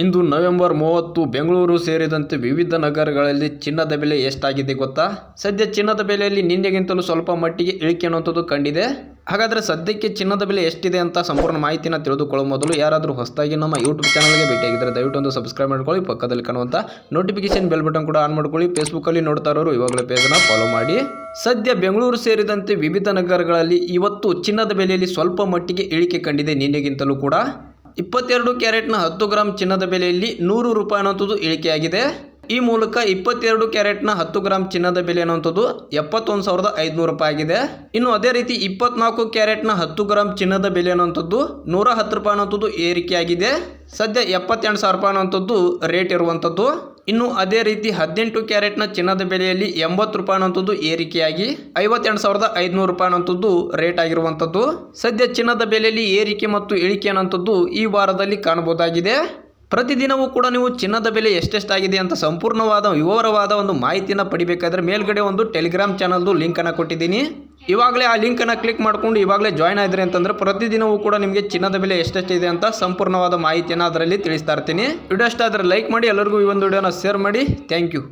ಇಂದು November ಮೂವತ್ತು ಬೆಂಗಳೂರು ಸೇರಿದಂತೆ ವಿವಿಧ ನಗರಗಳಲ್ಲಿ ಚಿನ್ನದ ಬೆಲೆ ಎಷ್ಟಾಗಿದೆ ಗೊತ್ತಾ? ಸದ್ಯ ಚಿನ್ನದ ಬೆಲೆಯಲ್ಲಿ ನಿನ್ನೆಗಿಂತಲೂ ಸ್ವಲ್ಪ ಮಟ್ಟಿಗೆ ಇಳಿಕೆ ಅನ್ನುವಂಥದ್ದು ಕಂಡಿದೆ. ಹಾಗಾದರೆ ಸದ್ಯಕ್ಕೆ ಚಿನ್ನದ ಬೆಲೆ ಎಷ್ಟಿದೆ ಅಂತ ಸಂಪೂರ್ಣ ಮಾಹಿತಿನ ತಿಳಿದುಕೊಳ್ಳುವ ಮೊದಲು ಯಾರಾದರೂ ಹೊಸದಾಗಿ ನಮ್ಮ ಯೂಟ್ಯೂಬ್ ಚಾನಲ್ಗೆ ಭೇಟಿಯಾಗಿದ್ದರೆ ದಯವಿಟ್ಟು ಒಂದು ಸಬ್ಸ್ಕ್ರೈಬ್ ಮಾಡ್ಕೊಳ್ಳಿ, ಪಕ್ಕದಲ್ಲಿ ಕಾಣುವಂಥ ನೋಟಿಫಿಕೇಶನ್ ಬೆಲ್ ಬಟನ್ ಕೂಡ ಆನ್ ಮಾಡ್ಕೊಳ್ಳಿ. ಫೇಸ್ಬುಕ್ಕಲ್ಲಿ ನೋಡ್ತಾ ಇರೋರು ಇವಾಗಲೇ ಪೇಜನ್ನು ಫಾಲೋ ಮಾಡಿ. ಸದ್ಯ ಬೆಂಗಳೂರು ಸೇರಿದಂತೆ ವಿವಿಧ ನಗರಗಳಲ್ಲಿ ಇವತ್ತು ಚಿನ್ನದ ಬೆಲೆಯಲ್ಲಿ ಸ್ವಲ್ಪ ಮಟ್ಟಿಗೆ ಇಳಿಕೆ ಕಂಡಿದೆ ನಿನ್ನೆಗಿಂತಲೂ ಕೂಡ. ಇಪ್ಪತ್ತೆರಡು ಕ್ಯಾರೆಟ್ನ ಹತ್ತು ಗ್ರಾಮ್ ಚಿನ್ನದ ಬೆಲೆಯಲ್ಲಿ ನೂರು ರೂಪಾಯಿ ಅನ್ನೋಂಥದ್ದು ಇಳಿಕೆಯಾಗಿದೆ. ಈ ಮೂಲಕ ಇಪ್ಪತ್ತೆರಡು ಕ್ಯಾರೆಟ್ನ ಹತ್ತು ಗ್ರಾಮ್ ಚಿನ್ನದ ಬೆಲೆ ಅನ್ನುವಂಥದ್ದು ಎಪ್ಪತ್ತೊಂದು ಸಾವಿರದ ಐದುನೂರು ರೂಪಾಯಿ ಆಗಿದೆ. ಇನ್ನು ಅದೇ ರೀತಿ ಇಪ್ಪತ್ನಾಲ್ಕು ಕ್ಯಾರೆಟ್ನ ಹತ್ತು ಗ್ರಾಮ್ ಚಿನ್ನದ ಬೆಲೆ ಅನ್ನುವಂಥದ್ದು ನೂರ ಹತ್ತು ರೂಪಾಯಿ ಅನ್ನೋಂಥದ್ದು ಏರಿಕೆಯಾಗಿದೆ. ಸದ್ಯ ಎಪ್ಪತ್ತೆಂಟು ಸಾವಿರ ರೂಪಾಯಿ ಅನ್ನೋಂಥದ್ದು ರೇಟ್ ಇರುವಂಥದ್ದು. ಇನ್ನು ಅದೇ ರೀತಿ ಹದಿನೆಂಟು ಕ್ಯಾರೆಟ್ನ ಚಿನ್ನದ ಬೆಲೆಯಲ್ಲಿ ಎಂಬತ್ತು ರೂಪಾಯಿ ಅನ್ನೋಂಥದ್ದು ಏರಿಕೆಯಾಗಿ ಐವತ್ತೆರಡು ಸಾವಿರದ ಐದುನೂರು ರೂಪಾಯಿ ಅನ್ನೋಂಥದ್ದು ರೇಟ್ ಆಗಿರುವಂಥದ್ದು. ಸದ್ಯ ಚಿನ್ನದ ಬೆಲೆಯಲ್ಲಿ ಏರಿಕೆ ಮತ್ತು ಇಳಿಕೆ ಅನ್ನೋಂಥದ್ದು ಈ ವಾರದಲ್ಲಿ ಕಾಣಬಹುದಾಗಿದೆ. ಪ್ರತಿದಿನವೂ ಕೂಡ ನೀವು ಚಿನ್ನದ ಬೆಲೆ ಎಷ್ಟೆಷ್ಟಾಗಿದೆ ಅಂತ ಸಂಪೂರ್ಣವಾದ ವಿವರವಾದ ಒಂದು ಮಾಹಿತಿನ ಪಡಿಬೇಕಾದ್ರೆ ಮೇಲ್ಗಡೆ ಒಂದು ಟೆಲಿಗ್ರಾಮ್ ಚಾನಲ್ದು ಲಿಂಕನ್ನು ಕೊಟ್ಟಿದ್ದೀನಿ. ಇವಾಗಲೇ ಆ ಲಿಂಕನ್ನು ಕ್ಲಿಕ್ ಮಾಡಿಕೊಂಡು ಇವಾಗಲೇ ಜಾಯ್ನ್ ಆಗಿದ್ರಿ ಅಂತಂದ್ರೆ ಪ್ರತಿದಿನವೂ ಕೂಡ ನಿಮಗೆ ಚಿನ್ನದ ಬೆಲೆ ಎಷ್ಟೆಷ್ಟಿದೆ ಅಂತ ಸಂಪೂರ್ಣವಾದ ಮಾಹಿತಿಯನ್ನು ಅದರಲ್ಲಿ ತಿಳಿಸ್ತಾ ಇರ್ತೀನಿ. ವಿಡಿಯೋ ಇಷ್ಟ ಲೈಕ್ ಮಾಡಿ, ಎಲ್ಲರಿಗೂ ಈ ಒಂದು ವಿಡಿಯೋನ ಶೇರ್ ಮಾಡಿ. Thank you